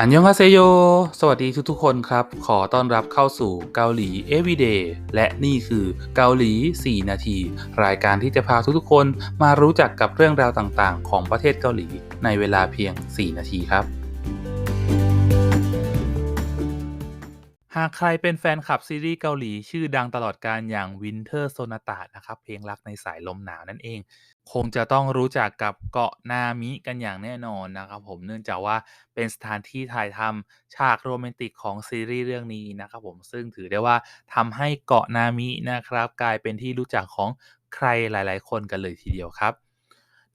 อันยองฮาเซโย สวัสดีทุกๆคนครับ ขอต้อนรับเข้าสู่เกาหลี Everyday และนี่คือเกาหลี 4 นาที รายการที่จะพาทุกๆคนมารู้จักกับเรื่องราวต่างๆ ของประเทศเกาหลีในเวลาเพียง 4 นาทีครับ หากใครเป็นแฟนคลับซีรีส์เกาหลีชื่อดังตลอดการอย่าง Winter Sonata นะครับ เพลงรักในสายลมหนาวนั่นเอง คงจะต้องรู้จักกับเกาะนามิกันอย่างแน่นอนนะครับผมเนื่องจากว่าเป็นสถานที่ถ่ายทำฉากโรแมนติกของซีรีส์เรื่องนี้นะครับผมซึ่งถือได้ว่าทำให้เกาะนามินะครับ กลายเป็นที่รู้จักของใครหลาย ๆ คนกันเลยทีเดียวครับ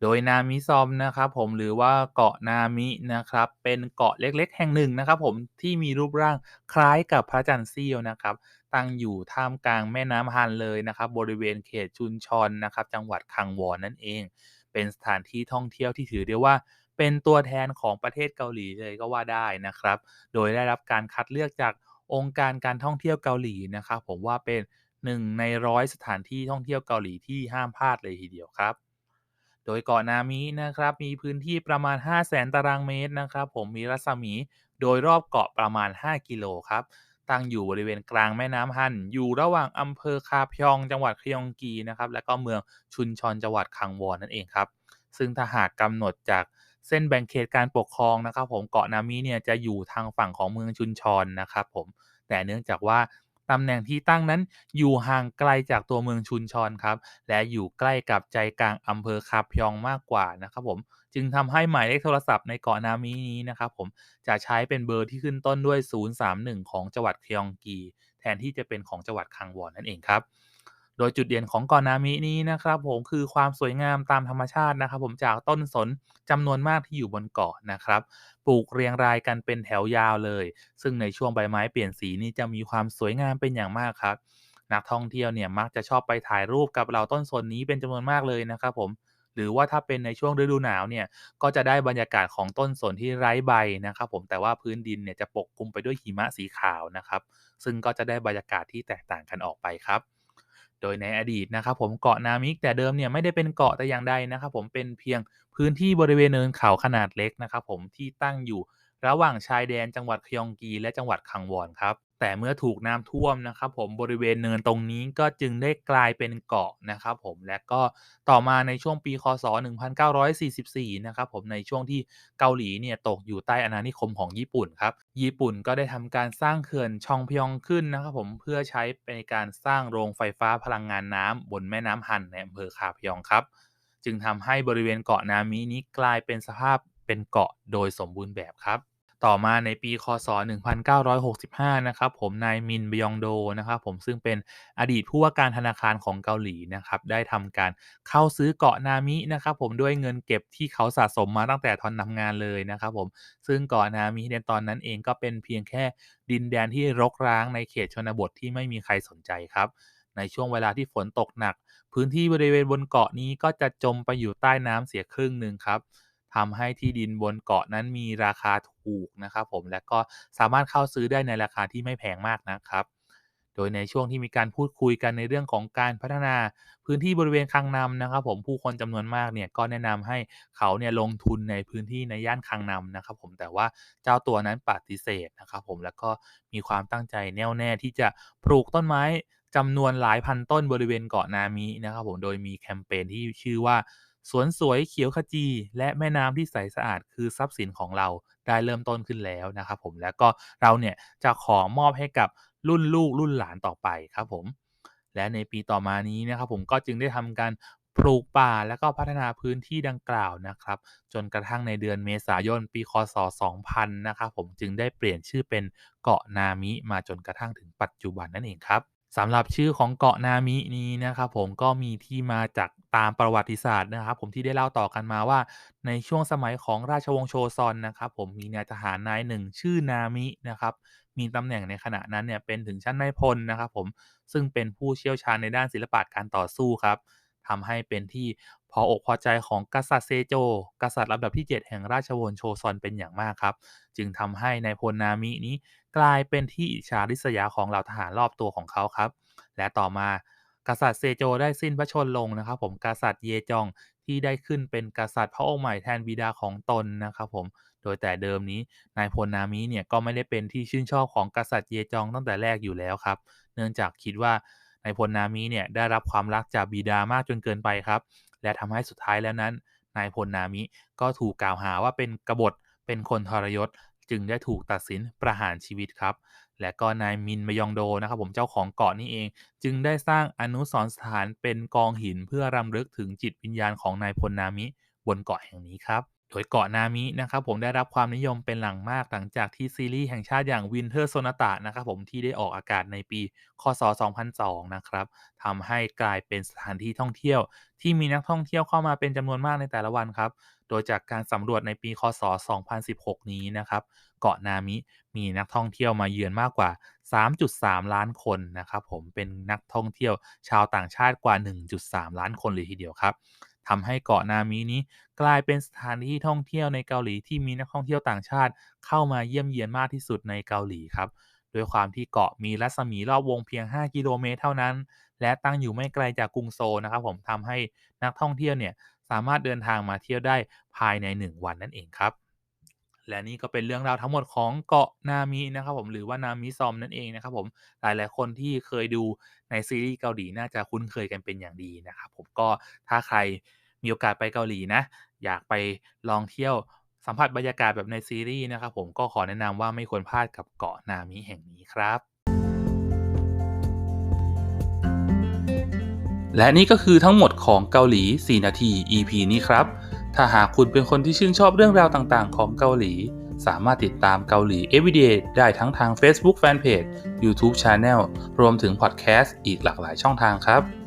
โดยนามิซอมนะครับผมหรือว่าเกาะนามินะครับเป็นเกาะเล็กๆ แห่งหนึ่งนะครับผมที่มีรูปร่างคล้ายกับพระจันทร์เสี้ยวนะครับตั้งอยู่ท่ามกลางแม่น้ำฮันเลยนะครับบริเวณเขตชุนชอนนะครับจังหวัดคังวอนนั่นเอง เป็นสถานที่ท่องเที่ยวที่ถือได้ว่าเป็นตัวแทนของประเทศเกาหลีเลยก็ว่าได้นะครับ โดยได้รับการคัดเลือกจากองค์การการท่องเที่ยวเกาหลีนะครับผมว่าเป็นหนึ่งในร้อยสถานที่ท่องเที่ยวเกาหลีที่ห้ามพลาดเลยทีเดียวครับ โดยเกาะนามินะครับ มีพื้นที่ประมาณ 5 0 0แสนตารางเมตรนะครับ ผมมีรัศมีโดยรอบเกาะประมาณ 5 กิโลครับ ตั้งอยู่บริเวณกลางแม่น้ำฮันอยู่ระหว่างอำเภอคาพยองจังหวัดคยองกีนะครับ และก็เมืองชุนชอนจังหวัดคังวอนนั่นเองครับ ซึ่งถ้าหากกำหนดจากเส้นแบ่งเขตการปกครองนะครับ ผมเกาะนามิเนี่ยจะอยู่ทางฝั่งของเมืองชุนชอนนะครับ ผมแต่เนื่องจากว่า ตำแหน่งที่ตั้งนั้นอยู่ห่างไกลจากตัวเมืองชุนชอนครับ และอยู่ใกล้กับใจกลางอำเภอคาพยองมากกว่านะครับผมจึงทำให้หมายเลขโทรศัพท์ในเกาะนามินี้นะครับผมจะใช้เป็นเบอร์ที่ขึ้นต้นด้วย 031 ของจังหวัดคยองกี แทนที่จะเป็นของจังหวัดคังวอนนั่นเองครับโดยจุดเด่นของเกาะนามินี้นะครับผมคือความสวยงามตามธรรมชาตินะครับ ผมจากต้นสนจำนวนมากที่อยู่บนเกาะนะครับ ปลูกเรียงรายกันเป็นแถวยาวเลย ซึ่งในช่วงใบไม้เปลี่ยนสีนี่จะมีความสวยงามเป็นอย่างมากครับ นักท่องเที่ยวเนี่ยมักจะชอบไปถ่ายรูปกับเหล่าต้นสนนี้เป็นจำนวนมากเลยนะครับผมหรือว่าถ้าเป็นในช่วงฤดูหนาวเนี่ยก็จะได้บรรยากาศของต้นสนที่ไร้ใบนะครับผมแต่ว่าพื้นดินเนี่ยจะปกคลุมไปด้วยหิมะสีขาวนะครับ ซึ่งก็จะได้บรรยากาศที่แตกต่างกันออกไปครับ โดยในอดีตนะครับผมเกาะนามิกแต่เดิมเนี่ยไม่ได้เป็นเกาะแต่อย่างใดนะครับผมเป็นเพียงพื้นที่บริเวณเนินเขาขนาดเล็กนะครับผมที่ตั้งอยู่ ระหว่างชายแดนจังหวัดคยองกีและจังหวัดคังวอนครับ แต่เมื่อถูกน้ำท่วมนะครับ ผมบริเวณเนินตรงนี้ก็จึงได้กลายเป็นเกาะนะครับผมและก็ต่อมาในช่วงปีคศ 1944 นะครับผมในช่วงที่เกาหลีเนี่ยตกอยู่ใต้อาณานิคมของญี่ปุ่นครับ ญี่ปุ่นก็ได้ทำการสร้างเขื่อนชองพยองขึ้นนะครับผมเพื่อใช้ในการสร้างโรงไฟฟ้าพลังงานน้ำบนแม่น้ำฮันในอำเภอคาพยองครับ จึงทำให้บริเวณเกาะนามินี้กลายเป็นสภาพเป็นเกาะโดยสมบูรณ์แบบครับ ต่อมาในปีคศ 1965 นะครับผมนายมินบยองโดนะครับผมซึ่งเป็นอดีตผู้ว่าการธนาคารของเกาหลีนะครับได้ทำการเข้าซื้อเกาะนามินะครับผมด้วยเงินเก็บที่เขาสะสมมาตั้งแต่ตอนทำงานเลยนะครับผมซึ่งเกาะนามิในตอนนั้นเองก็เป็นเพียงแค่ดินแดนที่รกร้างในเขตชนบทที่ไม่มีใครสนใจครับในช่วงเวลาที่ฝนตกหนัก พื้นที่บริเวณบนเกาะนี้ก็จะจมไปอยู่ใต้น้ำเสียครึ่งหนึ่งครับ ทำให้ที่ดินบนเกาะนั้นมีราคาถูกนะครับผมและก็สามารถเข้าซื้อได้ในราคาที่ไม่แพงมากนะครับโดยในช่วงที่มีการพูดคุยกันในเรื่องของการพัฒนาพื้นที่บริเวณคังนำนะครับผมผู้คนจำนวนมากเนี่ยก็แนะนำให้เขาเนี่ยลงทุนในพื้นที่ในย่านคังนำนะครับผมแต่ว่าเจ้าตัวนั้นปฏิเสธนะครับผมแล้วก็มีความตั้งใจแน่วแน่ที่จะปลูกต้นไม้จำนวนหลายพันต้นบริเวณเกาะนามินะครับผมโดยมีแคมเปญที่ชื่อว่า สวนสวยเขียวขจี และแม่น้ำที่ใสสะอาดคือทรัพย์สินของเราได้เริ่มต้นขึ้นแล้วนะครับผมแล้วก็เราเนี่ยจะขอมอบให้กับรุ่นลูกรุ่นหลานต่อไปครับผม และในปีต่อมานี้นะครับผมก็จึงได้ทำการปลูกป่าและก็พัฒนาพื้นที่ดังกล่าวนะครับ จนกระทั่งในเดือนเมษายนปีคศ 2000 นะครับผมจึงได้เปลี่ยนชื่อเป็นเกาะนามิมาจนกระทั่งถึงปัจจุบันนั่นเองครับ สำหรับชื่อของเกาะนามินี้นะครับผมก็มีที่มาจากตามประวัติศาสตร์นะครับ ผมที่ได้เล่าต่อกันมาว่า ในช่วงสมัยของราชวงศ์โชซอนนะครับ ผมมีนายทหารนายหนึ่งชื่อนามินะครับมีตำแหน่งในขณะนั้นเนี่ยเป็นถึงชั้นนายพลนะครับ ผมซึ่งเป็นผู้เชี่ยวชาญในด้านศิลปะการต่อสู้ครับทำให้เป็นที่ พออกพอใจของกษัตริย์เซโจ กษัตริย์ลำดับที่ 7 แห่งราชวงศ์โชซอนเป็นอย่างมากครับ จึงทำให้นายพลนามินี้กลายเป็นที่อิจฉาริษยาของเหล่าทหารรอบตัวของเขาครับ และต่อมากษัตริย์เซโจได้สิ้นพระชนลงนะครับ ผมกษัตริย์เยจองที่ได้ขึ้นเป็นกษัตริย์พระองค์ใหม่แทนบิดาของตนนะครับผมโดยแต่เดิมนี้นายพลนามิเนี่ยก็ไม่ได้เป็นที่ชื่นชอบของกษัตริย์เยจองตั้งแต่แรกอยู่แล้วครับ เนื่องจากคิดว่านายพลนามิเนี่ยได้รับความรักจากบิดามากจนเกินไปครับ และทำให้สุดท้ายแล้วนั้นนายพลนามิก็ถูกกล่าวหาว่าเป็นกบฏเป็นคนทรยศ จึงได้ถูกตัดสินประหารชีวิตครับ และก็นายมินมยองโดนะครับผมเจ้าของเกาะนี่เอง จึงได้สร้างอนุสรณ์สถานเป็นกองหินเพื่อรำลึกถึงจิตวิญญาณของนายพลนามิบนเกาะแห่งนี้ครับ โดยเกาะนามินะครับผมได้รับความนิยมเป็นหลังมากหลังจากที่ซีรีส์แห่งชาติอย่าง Winter Sonata นะครับผมที่ได้ออกอากาศในปี คศ 2002 นะครับทำให้กลายเป็นสถานที่ท่องเที่ยว ที่มีนักท่องเที่ยวเข้ามาเป็นจำนวนมากในแต่ละวันครับ โดยจากการสำรวจในปี คศ 2016 นี้นะครับเกาะนามิมีนักท่องเที่ยวมาเยือนมากกว่า 3.3 ล้านคนนะครับผมเป็นนักท่องเที่ยวชาวต่างชาติกว่า 1.3 ล้านคนเลยทีเดียวครับ ทำให้เกาะนามินี้กลายเป็นสถานที่ท่องเที่ยวในเกาหลีที่มีนักท่องเที่ยวต่างชาติ เข้ามาเยี่ยมเยียนมากที่สุดในเกาหลีครับด้วยความที่เกาะมีรัศมีรอบวงเพียง 5 กิโลเมตรเท่านั้น และตั้งอยู่ไม่ไกลจากกรุงโซลนะครับ ผมทำให้นักท่องเที่ยวเนี่ยสามารถเดินทางมาเที่ยวได้ภายใน 1 วันนั่นเองครับ และนี่ก็เป็นเรื่องราวทั้งหมดของเกาะนามินะครับผมหรือว่านามิซอมนั่นเองนะครับผมหลายๆคนที่เคยดูในซีรีส์เกาหลีน่าจะคุ้นเคยกันเป็นอย่างดีนะครับผมก็ถ้าใครมีโอกาสไปเกาหลีนะ อยากไปลองเที่ยวสัมผัสบรรยากาศแบบในซีรีส์นะครับผมก็ขอแนะนำว่าไม่ควรพลาดกับเกาะนามิแห่งนี้ครับและนี่ก็คือทั้งหมดของเกาหลี 4 นาที EP นี้ครับ ถ้าหากคุณเป็นคนที่ชื่นชอบเรื่องราวต่างๆ ของเกาหลี สามารถติดตามเกาหลี Everyday ได้ทั้งทาง Facebook Fanpage YouTube Channel รวมถึงพอดแคสต์อีกหลากหลายช่องทางครับ